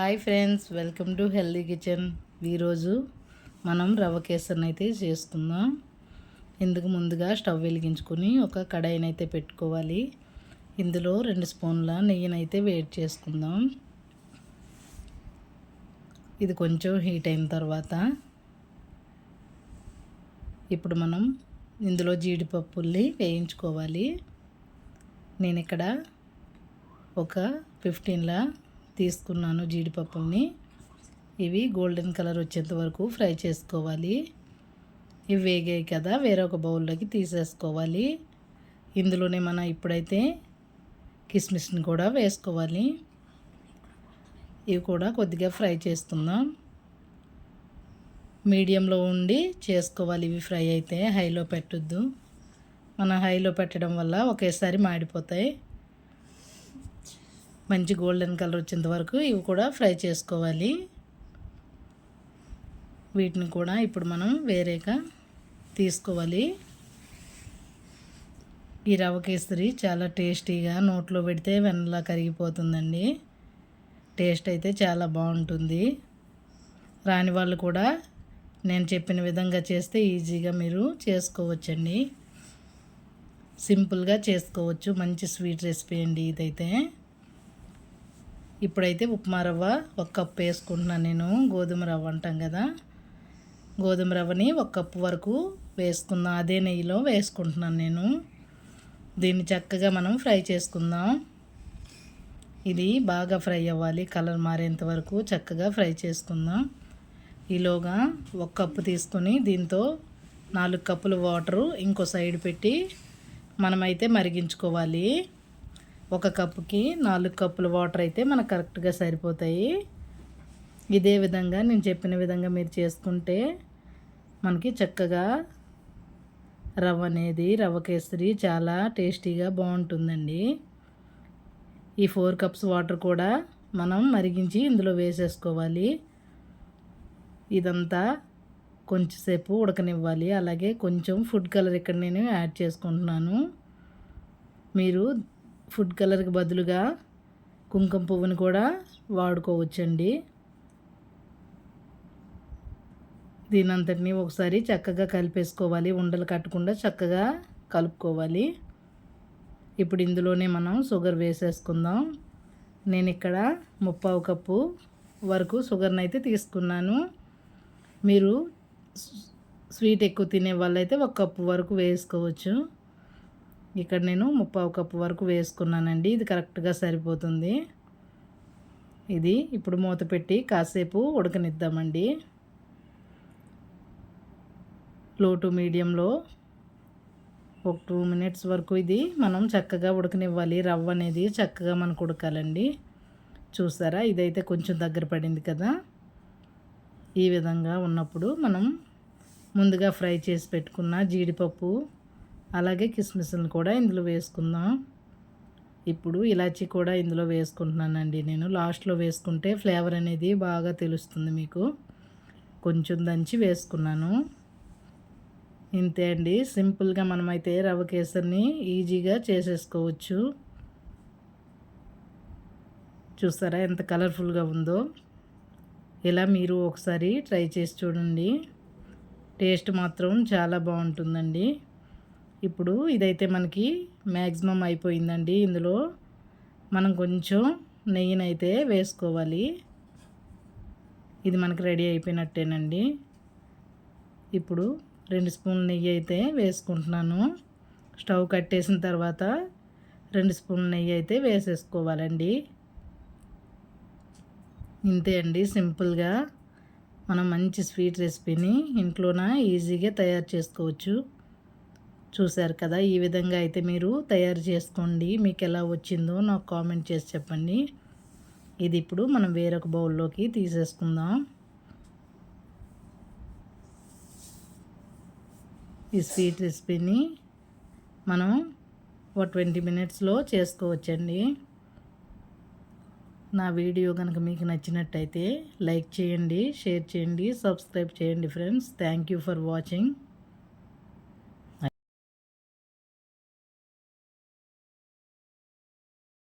Hi friends welcome to healthy kitchen. ఈరోజు మనం రవ కేసరిని అయితే చేసుకుందాం ఇందుకు ముందుగా స్టవ్ వెలిగించుకొని ఒక కడాయిని అయితే పెట్టుకోవాలి. ఇందులో రెండు స్పూన్ల నెయ్యినైతే వేడి చేసుకుందాం. ఇది కొంచెం హీట్ అయిన తర్వాత ఇప్పుడు మనం ఇందులో జీడిపప్పుల్ని వేయించుకోవాలి. నేను ఇక్కడ ఒక ఫిఫ్టీన్లా తీసుకున్నాను జీడిపప్పుల్ని. ఇవి గోల్డెన్ కలర్ వచ్చేంత వరకు ఫ్రై చేసుకోవాలి. ఇవి వేగాయి కదా వేరే ఒక బౌల్లోకి తీసేసుకోవాలి. ఇందులోనే మనం ఇప్పుడైతే కిస్మిస్ని కూడా వేసుకోవాలి. ఇవి కూడా కొద్దిగా ఫ్రై చేసుకుందాం మీడియంలో ఉండి చేసుకోవాలి ఇవి ఫ్రై అయితే హైలో పెట్టద్దు. మనం హైలో పెట్టడం వల్ల ఒకేసారి మాడిపోతాయి. మంచి గోల్డెన్ కలర్ వచ్చేంత వరకు ఇవి కూడా ఫ్రై చేసుకోవాలి. వీటిని కూడా ఇప్పుడు మనం వేరేగా తీసుకోవాలి. ఈ రవ్వ కేసరి చాలా టేస్టీగా నోట్లో పెడితే వెన్నలా కరిగిపోతుందండి. టేస్ట్ అయితే చాలా బాగుంటుంది. రాని వాళ్ళు కూడా నేను చెప్పిన విధంగా చేస్తే ఈజీగా మీరు చేసుకోవచ్చండి. సింపుల్గా చేసుకోవచ్చు. మంచి స్వీట్ రెసిపీ అండి ఇదైతే. ఇప్పుడైతే ఉప్మా రవ్వ ఒక కప్పు వేసుకుంటున్నాను నేను. గోధుమ రవ్వ అంటాం కదా. గోధుమ రవ్వని ఒక కప్పు వరకు వేసుకుందాం అదే నెయ్యిలో వేసుకుంటున్నాను నేను. దీన్ని చక్కగా మనం ఫ్రై చేసుకుందాం. ఇది బాగా ఫ్రై అవ్వాలి. కలర్ మారేంత వరకు చక్కగా ఫ్రై చేసుకుందాం. ఈలోగా ఒక కప్పు తీసుకొని దీంతో నాలుగు కప్పులు వాటరు ఇంకో సైడ్ పెట్టి మనమైతే మరిగించుకోవాలి. ఒక కప్పుకి నాలుగు కప్పుల వాటర్ అయితే మనకు కరెక్ట్గా సరిపోతాయి. ఇదే విధంగా నేను చెప్పిన విధంగా మీరు చేసుకుంటే మనకి చక్కగా రవ్వ అనేది రవ్వ కేసరి చాలా టేస్టీగా బాగుంటుందండి. ఈ ఫోర్ కప్స్ వాటర్ కూడా మనం మరిగించి ఇందులో వేసేసుకోవాలి. ఇదంతా కొంచెంసేపు ఉడకనివ్వాలి. అలాగే కొంచెం ఫుడ్ కలర్ ఇక్కడ నేను యాడ్ చేసుకుంటున్నాను. మీరు ఫుడ్ కలర్కి బదులుగా కుంకుమ పువ్వుని కూడా వాడుకోవచ్చండి. దీని అంతటిని ఒకసారి చక్కగా కలిపేసుకోవాలి. ఉండలు కట్టకుండా చక్కగా కలుపుకోవాలి. ఇప్పుడు ఇందులోనే మనం షుగర్ వేసేసుకుందాం. నేను ఇక్కడ ముప్పావు కప్పు వరకు షుగర్ని అయితే తీసుకున్నాను. మీరు స్వీట్ ఎక్కువ తినే వాళ్ళైతే ఒక కప్పు వరకు వేసుకోవచ్చు. ఇక్కడ నేను ముప్పావు కప్పు వరకు వేసుకున్నానండి. ఇది కరెక్ట్గా సరిపోతుంది. ఇది ఇప్పుడు మూత పెట్టి కాసేపు ఉడకనిద్దామండి. లో టు మీడియంలో ఒక టూ మినిట్స్ వరకు ఇది మనం చక్కగా ఉడకనివ్వాలి. రవ్వ అనేది చక్కగా మనకు ఉడకాలండి. చూసారా? ఇదైతే కొంచెం దగ్గర పడింది కదా? ఈ విధంగా ఉన్నప్పుడు మనం ముందుగా ఫ్రై చేసి పెట్టుకున్న జీడిపప్పు అలాగే కిస్మిస్ని కూడా ఇందులో వేసుకుందాం. ఇప్పుడు ఇలాచీ కూడా ఇందులో వేసుకుంటున్నానండి నేను. లాస్ట్లో వేసుకుంటే ఫ్లేవర్ అనేది బాగా తెలుస్తుంది మీకు. కొంచెం దంచి వేసుకున్నాను. ఇంతే అండి. సింపుల్గా మనమైతే రవ్వ కేసరిని ఈజీగా చేసేసుకోవచ్చు. చూస్తారా ఎంత కలర్ఫుల్గా ఉందో. ఇలా మీరు ఒకసారి ట్రై చేసి చూడండి. టేస్ట్ మాత్రం చాలా బాగుంటుందండి. ఇప్పుడు ఇదైతే మనకి మ్యాక్సిమం అయిపోయిందండి ఇందులో. మనం కొంచెం నెయ్యినైతే వేసుకోవాలి. ఇది మనకి రెడీ అయిపోయినట్టేనండి. ఇప్పుడు రెండు స్పూన్ల నెయ్యి అయితే వేసుకుంటున్నాను. స్టవ్ కట్టేసిన తర్వాత రెండు స్పూన్ల నెయ్యి అయితే వేసేసుకోవాలండి. ఇంతే అండి సింపుల్గా మనం మంచి స్వీట్ రెసిపీని ఇంట్లోన ఈజీగా తయారు చేసుకోవచ్చు. చూశారు కదా ఈ విధంగా అయితే మీరు తయారు చేసుకోండి. మీకు ఎలా వచ్చిందో నాకు కామెంట్ చేసి చెప్పండి. ఇది ఇప్పుడు మనం వేరొక బౌల్లోకి తీసేసుకుందాం. ఈ స్వీట్ రెసిపీని మనం ఒక ట్వంటీ మినిట్స్లో చేసుకోవచ్చండి. నా వీడియో కనుక మీకు నచ్చినట్టయితే లైక్ చేయండి షేర్ చేయండి సబ్స్క్రైబ్ చేయండి friends. Thank you for watching.